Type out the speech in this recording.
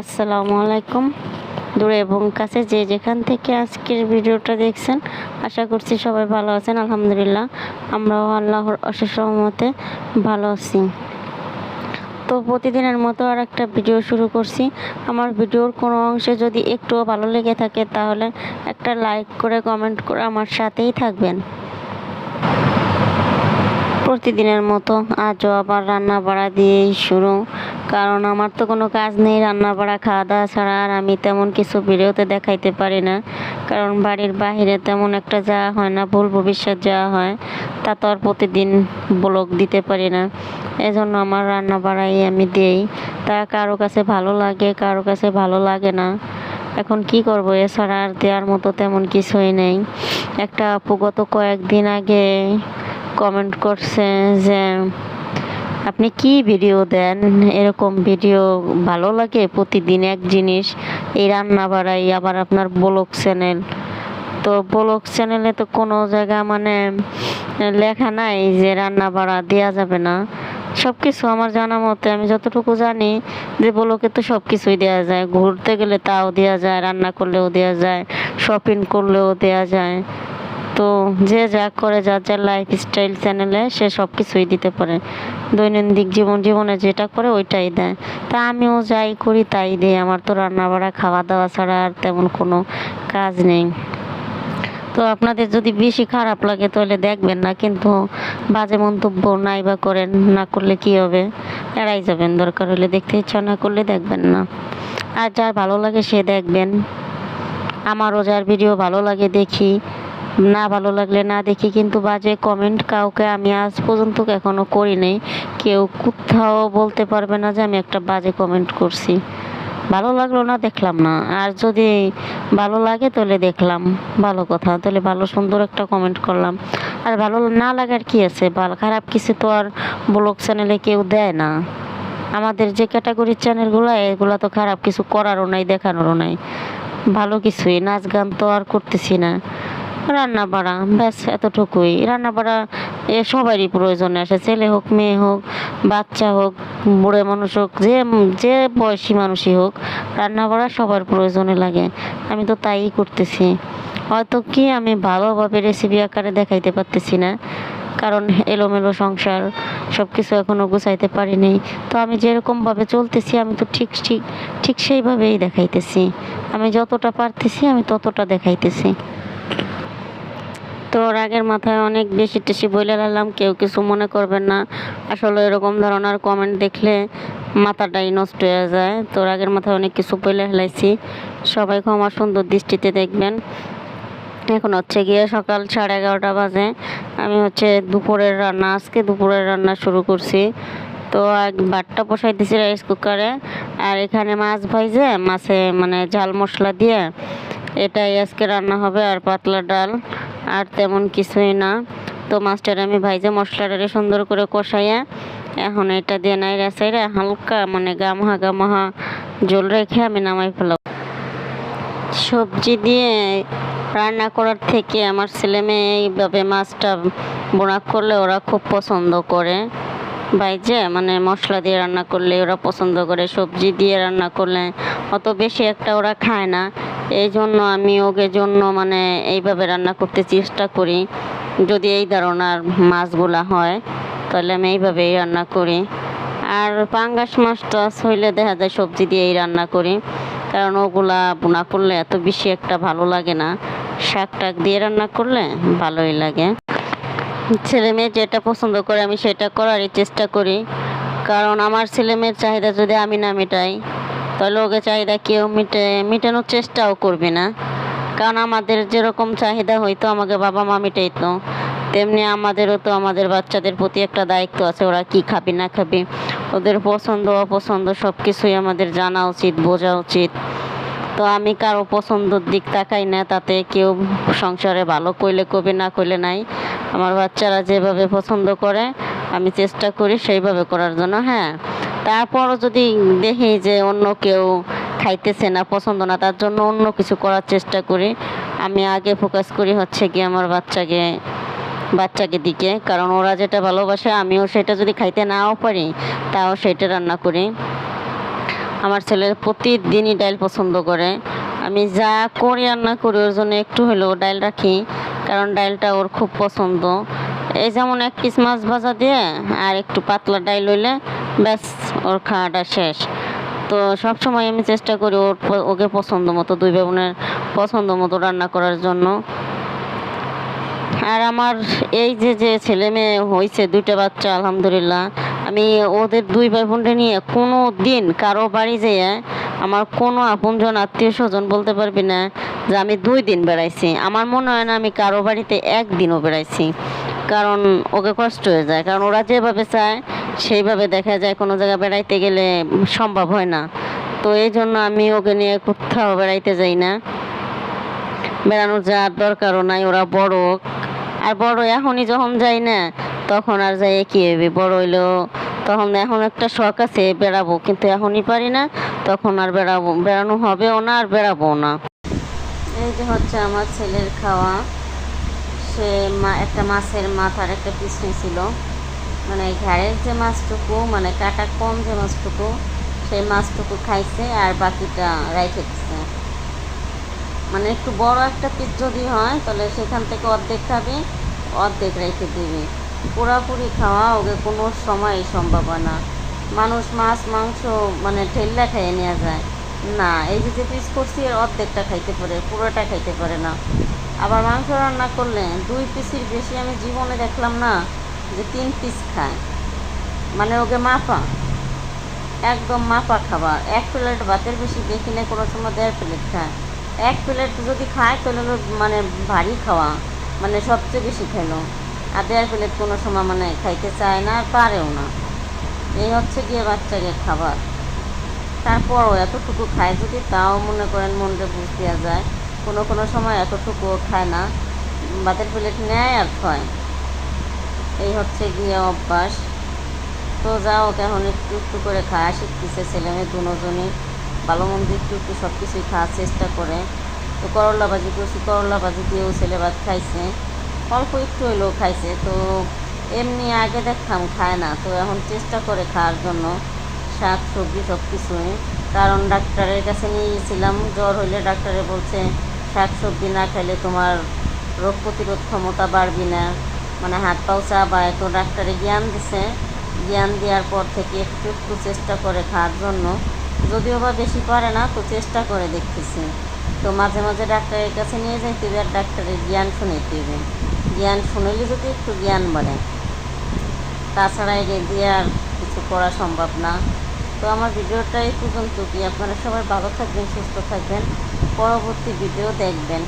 আসসালামু আলাইকুম। দূরে এবং কাছে যে যেখান থেকে আজকের ভিডিওটা দেখছেন, আশা করছি সবাই ভালো আছেন, আলহামদুলিল্লাহ। আমরাও আল্লাহর অশেষ রহমতে ভালো আছি। তো প্রতিদিনের মতো আর একটা ভিডিও শুরু করছি। আমার ভিডিওর কোনো অংশে যদি একটুও ভালো লেগে থাকে, তাহলে একটা লাইক করে, কমেন্ট করে আমার সাথেই থাকবেন। প্রতিদিনের মতো আজও আবার রান্না বাড়া দিয়েই শুরু। কারণ আমার তো কোনো কাজ নেই রান্না বাড়া খাওয়া দাওয়া ছাড়া আর আমি তেমন কিছু ভিডিওতে দেখাইতে পারি না। কারণ বাড়ির বাইরে তেমন একটা যাওয়া হয় না, ভুল ভবিষ্যৎ যাওয়া হয়, তা তো আর প্রতিদিন ব্লগ দিতে পারি না। এজন্য আমার রান্না বাড়াই আমি দেই। তা কারও কাছে ভালো লাগে, কারও কাছে ভালো লাগে না। এখন কি করব? এছাড়া আর দেওয়ার মতো তেমন কিছুই নেই। একটা আপু গত কয়েকদিন আগে কমেন্ট করছে যে, আপনি কি ভিডিও দেন? এরকম ভিডিও ভালো লাগে? প্রতিদিন এক জিনিস, এই রান্না বাড়াই, আবার আপনার ব্লগ চ্যানেল তো ব্লগ চ্যানেলে তো কোনো জায়গা মানে লেখা নাই যে রান্না বাড়া দেওয়া যাবে না। সব কিছু আমার জানা মতে, আমি যতটুকু জানি যে ব্লগে তো সব কিছুই দেওয়া যায়। ঘুরতে গেলে তাও দেওয়া যায়, রান্না করলেও দেওয়া যায় শপিং করলেও দেওয়া যায়। তো যে যা করে যার লাইফ স্টাইল চ্যানেলে সে সব কিছুই দিতে পারে। দৈনন্দিন জীবন, জীবনে যেটা করে, ওইটাই দেয়। তা আমিও যাই করি, তাই দিই। আমার তো রান্না বাড়া খাওয়া দাওয়া ছাড়া আর তেমন কোনো কাজ নেই। তো আপনাদের যদি বেশি খারাপ লাগে, তাহলে দেখবেন না, কিন্তু বাজে মন্তব্য নাই বা করেন, না করলে কি হবে? এড়াই যাবেন, দরকার হলে দেখতে ইচ্ছা না করলে দেখবেন না। আর যার ভালো লাগে, সে দেখবেন। আমারও যার ভিডিও ভালো লাগে, দেখি। না ভালো লাগলে না দেখি কিন্তু বাজে কমেন্ট কাউকে আমি আজ পর্যন্ত এখনও করি নাই কেউ কোথাও বলতে পারবে না যে আমি একটা বাজে কমেন্ট করছি। ভালো লাগল না, দেখলাম না। আর যদি ভালো লাগে তাহলে দেখলাম। ভালো কথা, তাহলে ভালো সুন্দর একটা কমেন্ট করলাম। আর ভালো না লাগার কি আছে? ভালো খারাপ কিছু তো আর ব্লগ চ্যানেলে কেউ দেয় না। আমাদের যে ক্যাটাগরির চ্যানেলগুলো এগুলো তো খারাপ কিছু করারও নাই, দেখানোরও নাই। ভালো কিছুই, নাচ গান তো আর করতেছি না। রান্না বাড়া ব্যাস এতটুকুই। রান্না বাড়া এ সবারই প্রয়োজনে আসে, ছেলে হোক, মেয়ে হোক, বাচ্চা হোক, বুড়ো মানুষ হোক, যে যে বয়সী মানুষই হোক রান্না বাড়া সবার প্রয়োজনে লাগে। আমি তো তাই করতেছি। হয়তো কি আমি ভালোভাবে রেসিপি আকারে দেখাইতে পারতেছি না, কারণ এলোমেলো সংসার সব কিছু এখনও গুছাইতে পারিনি। তো আমি যেরকমভাবে চলতেছি, আমি তো ঠিক ঠিক ঠিক সেইভাবেই দেখাইতেছি। আমি যতটা পারতেছি, আমি ততটা দেখাইতেছি। তো রাগের মাথায় অনেক বেশি টেশি বলে লালাম কেউ কিছু মনে করবেন না। আসলে এরকম ধরনের কমেন্ট দেখলে মাথাটাই নষ্ট হয়ে যায়। তো রাগের মাথায় অনেক কিছু বলে ফেলাইছি। সবাই ক্ষমা সুন্দর দৃষ্টিতে দেখবেন। এখন হচ্ছে গিয়ে সকাল সাড়ে এগারোটা বাজে। আমি হচ্ছে দুপুরের রান্না, আজকে দুপুরের রান্না শুরু করছি। তো এক ভাতটা বসাই দিয়েছি রাইস কুকারে আর এখানে মাছ ভাইজে মাছে মানে ঝাল মশলা দিয়ে এটাই আজকে রান্না হবে আর পাতলা ডাল। আর তেমন কিছুই না। তো মাছটার আমি ভাইজে মশলাটারে সুন্দর করে কষাইয়া এখন এটা দিয়ে নাই রেসাইরে হালকা মানে গামহা গামহা জল রেখে আমি নামাই ফেলাম সবজি দিয়ে রান্না করার থেকে আমার ছেলে মেয়ে এইভাবে মাছটা বোনা করলে ওরা খুব পছন্দ করে। ভাইজে মানে মশলা দিয়ে রান্না করলে ওরা পছন্দ করে। সবজি দিয়ে রান্না করলে অত বেশি একটা ওরা খায় না। এই জন্য আমি ওকে জন্য মানে এইভাবে রান্না করতে চেষ্টা করি। যদি এই ধরনের মাছগুলা হয়, তাহলে আমি এইভাবেই রান্না করি। আর পাঙ্গাস মাছ টাছ হইলে দেখা যায় সবজি দিয়েই রান্না করি। কারণ ওগুলা বোনা করলে এত বেশি একটা ভালো লাগে না। শাক টাক দিয়ে রান্না করলে ভালোই লাগে। ছেলে মেয়ে যেটা পছন্দ করে আমি সেটা করারই চেষ্টা করি। কারণ আমার ছেলে মেয়ের চাহিদা যদি আমি না মেটাই তাহলে ওকে চাহিদা কেউ মিটে, মেটানোর চেষ্টাও করবে না। কারণ আমাদের যেরকম চাহিদা হয়তো আমাকে বাবা মা মিটাইতো। তেমনি আমাদেরও তো আমাদের বাচ্চাদের প্রতি একটা দায়িত্ব আছে, ওরা কি খাবে, না খাবে। ওদের পছন্দ, অপছন্দ সব কিছুই আমাদের জানা উচিত, বোঝা উচিত। তো আমি কারও পছন্দর দিক তাকাই না, তাতে কেউ সংসারে ভালো কইলে কবে না কইলে নাই। আমার বাচ্চারা যেভাবে পছন্দ করে, আমি চেষ্টা করি সেইভাবে করার জন্য হ্যাঁ। তারপরও যদি দেখি যে অন্য কেউ খাইতেছে না, পছন্দ না, তার জন্য অন্য কিছু করার চেষ্টা করি। আমি আগে ফোকাস করি হচ্ছে কি আমার বাচ্চাকে বাচ্চাকে দিকে। কারণ ওরা যেটা ভালোবাসে, আমিও সেটা যদি খাইতে নাও পারি, তাও সেটা রান্না করি। আমার ছেলে প্রতিদিনই ডাল পছন্দ করে। আমি যা করি, রান্না করি, ওর জন্য একটু হলেও ডাল রাখি। কারণ ডালটা ওর খুব পছন্দ। এই যেমন এক পিস মাছ ভাজা দিয়ে, আর একটু পাতলা ডাল হইলে ব্যাস, ওর খাওয়াটা শেষ। তো সব সময় আমি চেষ্টা করি ওর ওকে পছন্দ মতো, দুই বোনের পছন্দ মতো রান্না করার জন্য। আর আমার এই যে যে ছেলে মেয়ে হয়েছে দুইটা বাচ্চা, আলহামদুলিল্লাহ, আমি ওদের দুই ভাই বোনকে নিয়ে কোনো দিন কারও বাড়ি যেয়ে আমার কোনো আপনজন আত্মীয় স্বজন বলতে পারবি না যে আমি দুই দিন বেড়াইছি। আমার মনে হয় না আমি কারও বাড়িতে একদিনও বেড়াইছি। কারণ ওকে কষ্ট হয়ে যায়। কারণ ওরা যেভাবে চায়, সেইভাবে দেখা যায় কোনো জায়গায় বেড়াইতে গেলে সম্ভব হয় না। তো এই জন্য আমি ওকে নিয়ে কোথাও বেড়াইতে যাই না। বেড়ানোর যাওয়ার দরকারও নাই, ওরা বড় আর বড় এখনই যখন যাই না, তখন আর যাই কি হবে বড় হইলেও তখন এখন একটা শখ আছে, বেড়াবো। কিন্তু এখনই পারি না, তখন আর বেড়াবো, বেড়ানো হবেও না আর বেড়াবো না। এই যে হচ্ছে আমার ছেলের খাওয়া। সে মা, একটা মাছের মাথার একটা পিস ছিল মানে ঘাড়ের যে মাছটুকু মানে কাটা কম যে মাছটুকু, সেই মাছটুকু খাইছে আর বাকিটা রাইখে দিচ্ছে মানে একটু বড় একটা পিস যদি হয়, তাহলে সেখান থেকে অর্ধেক খাবে, অর্ধেক রেখে দিবে। পুরাপুরি খাওয়া ওকে কোনো সময় সম্ভব হয় না। মানুষ মাছ, মাংস মানে ঠেল্লা খাইয়ে নেওয়া যায়। না, এই যে যে পিস করছি, এর অর্ধেকটা খাইতে পারে, পুরোটা খাইতে পারে না। আবার মাংস রান্না করলে দুই পিসের বেশি আমি জীবনে দেখলাম না যে তিন পিস খায়। মানে ওকে মাপা। একদম মাপা খাবার। এক প্লেট ভাতের বেশি দেখি না কোনো সময় দেড় প্লেট খায়। এক প্লেট যদি খায়, তাহলে হলো মানে ভারী খাওয়া। মানে সবচেয়ে বেশি খেলো। আর দেড় প্লেট কোনো সময় মানে খাইতে চায় না, আর পারেও না। এই হচ্ছে গিয়ে বাচ্চাকে খাবার। তারপরও এতটুকু খায় যদি তাও মনে করেন মনটা বুঝ দেওয়া যায়। কোনো কোনো সময় এতটুকুও খায় না। ভাতের প্লেট নেয় আর খায়। এই হচ্ছে গিয়ে অভ্যাস। তো যাও এখন একটু একটু করে খাওয়া শিখতেছে ছেলে মেয়ে দুজনই। ভালো মন্দ একটু একটু সব কিছুই খাওয়ার চেষ্টা করে। তো করলা ভাজি করছি করলা ভাজি দিয়েও ছেলে ভাত খাইছে। অল্প একটু হইলেও খাইছে। তো এমনি আগে দেখতাম খায় না। তো এখন চেষ্টা করে খাওয়ার জন্য। শাক, সবজি সব কিছুই কারণ ডাক্তারের কাছে নিয়ে গেছিলাম জ্বর হইলে ডাক্তারে বলছে শাক সবজি না খাইলে তোমার রোগ প্রতিরোধ ক্ষমতা বাড়বি না। মানে হাত পাও চাবা। তো ডাক্তারে জ্ঞান দিছে। জ্ঞান দেওয়ার পর থেকে একটু একটু চেষ্টা করে খাওয়ার জন্য। যদিও বা বেশি পারে না, তো চেষ্টা করে দেখতেছি। তো মাঝে মাঝে ডাক্তারের কাছে নিয়ে যাইতে হবে আর ডাক্তারের জ্ঞান শুনাইতে হবে। জ্ঞান শুনলে যদি একটু জ্ঞান বাড়ে। তাছাড়া এগে দিয়ে আর কিছু করা সম্ভব না। তো আমার ভিডিওটা এই পর্যন্ত কি আপনারা সবাই ভালো থাকবেন, সুস্থ থাকবেন। পরবর্তী ভিডিও দেখবেন।